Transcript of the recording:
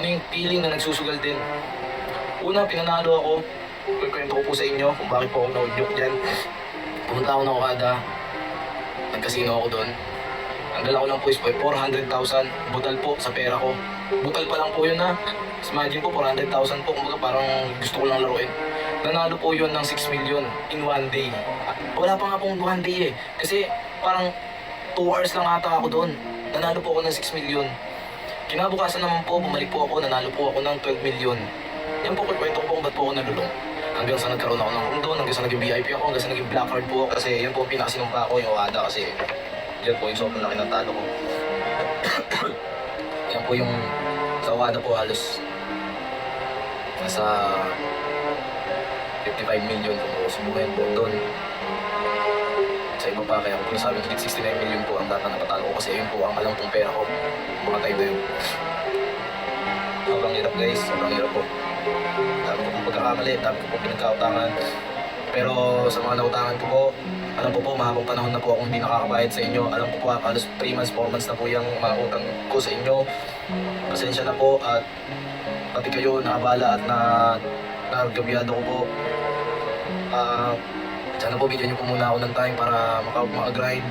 ano yung feeling na nagsusugal din. Una, pinanalo ako. Kukwento ko po sa inyo kung bakit po ako naudyok dyan. Pumunta ako ng Okada. Nagkasino ako doon. Ang dala ko lang po is po, 400,000. Butal po sa pera ko. Butal pa lang po yun ha. Imagine po, 400,000 po. Kumbaga parang gusto ko lang laruin. Nanalo po yun ng 6 million in one day. Wala pa nga pong one day eh. Kasi parang 2 hours lang ata ako doon. Nanalo po ako ng 6 million. Kinabukasan naman po, bumalik po ako, nanalo po ako ng 12 million. Yan po, kwento ko po kung ba't po ako nalulong. Hanggang sa nagkaroon ako ng doon, hanggang sa naging VIP ako, hanggang sa naging black card po ako. Kasi yan po ang pinakasinumpa ko, yung Okada kasi yan po yung sobrang laki ng talo ko. yan po yung sa Okada po halos nasa 55 million kung subukan po doon. Sa iba pa, kaya kung nasabi higit 69 million po ang data na patalo ko kasi yun po ang alam kong pera ko mga time na yun. Sobrang hirap guys, sobrang hirap po. Dami ko pong pagkakamali, dami ko pong pinagkautangan. Pero sa mga nautangan ko po, alam ko po, mahabang panahon na po akong hindi nakakabayad sa inyo. Alam ko po, halos 3 months, 4 months na po yung mga utang ko sa inyo. Pasensya na po at pati kayo nakabala at na nargabyado ko po. Ah, sana po bigyan niyo po muna ako ng time para maka- maka-grind.